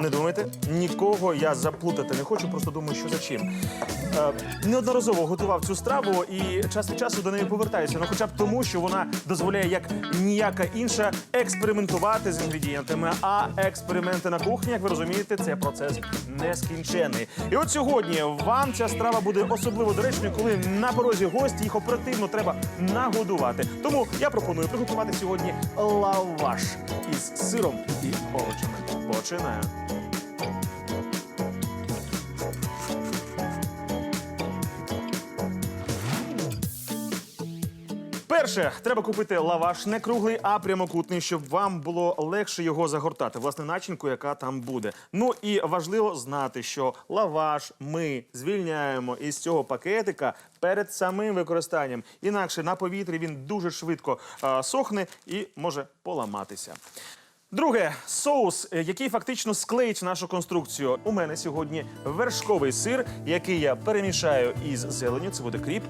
Не думайте, нікого я заплутати не хочу, просто думаю, що за чим. Е, неодноразово готував цю страву і час від часу до неї повертаюся. Ну, хоча б тому, що вона дозволяє, як ніяка інша, експериментувати з інгредієнтами. А експерименти на кухні, як ви розумієте, це процес нескінченний. І от сьогодні вам ця страва буде особливо доречною, коли на порозі гості їх оперативно треба нагодувати. Тому я пропоную приготувати сьогодні лаваш із сиром і овочами. Починаю. Перше, треба купити лаваш не круглий, а прямокутний, щоб вам було легше його загортати. Власне, начинку, яка там буде. Ну і важливо знати, що лаваш ми звільняємо із цього пакетика перед самим використанням. Інакше на повітрі він дуже швидко а, сохне і може поламатися. Друге, соус, е, який фактично склеїть нашу конструкцію. У мене сьогодні вершковий сир, який я перемішаю із зеленю. Це буде кріп.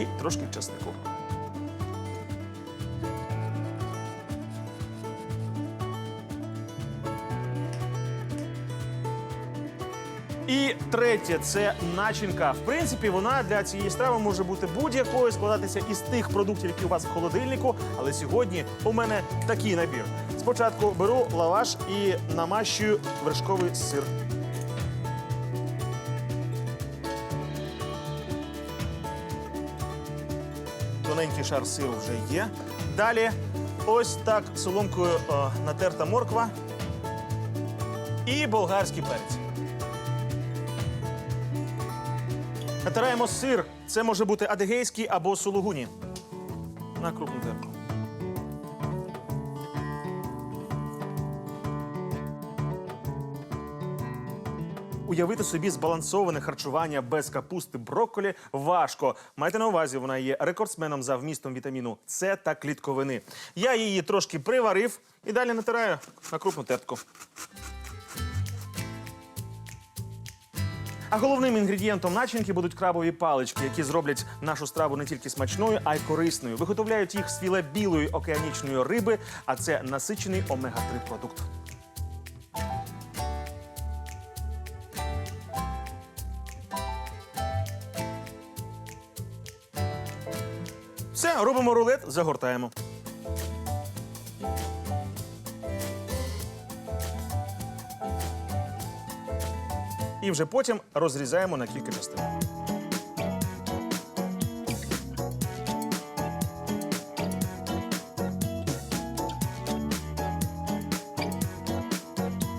і трошки чеснику. І третє це начинка. В принципі, вона для цієї страви може бути будь-якою, складатися із тих продуктів, які у вас в холодильнику. Але сьогодні у мене такий набір. Спочатку беру лаваш і намащую вершковий сир. Тоненький шар сиру вже є. Далі ось так соломкою е, натерта морква і болгарський перець. Натираємо сир. Це може бути адигейський або сулугуні. На крупну терку. Уявити собі збалансоване харчування без капусти брокколі важко. Майте на увазі, вона є рекордсменом за вмістом вітаміну С та клітковини. Я її трошки приварив і далі натираю на крупну тертку. А головним інгредієнтом начинки будуть крабові палички, які зроблять нашу страву не тільки смачною, а й корисною. Виготовляють їх з філе білої океанічної риби, а це насичений омега-3 продукт. Все, робимо рулет, загортаємо. І вже потім розрізаємо на кілька частин.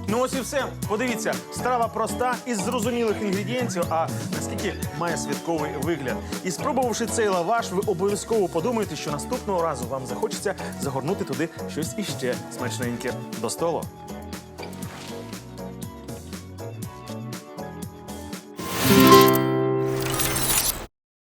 Ну ось і все. Подивіться, страва проста із зрозумілих інгредієнтів, а наскільки має святковий вигляд. І спробувавши цей лаваш, ви обов'язково подумаєте, що наступного разу вам захочеться загорнути туди щось іще смачненьке до столу.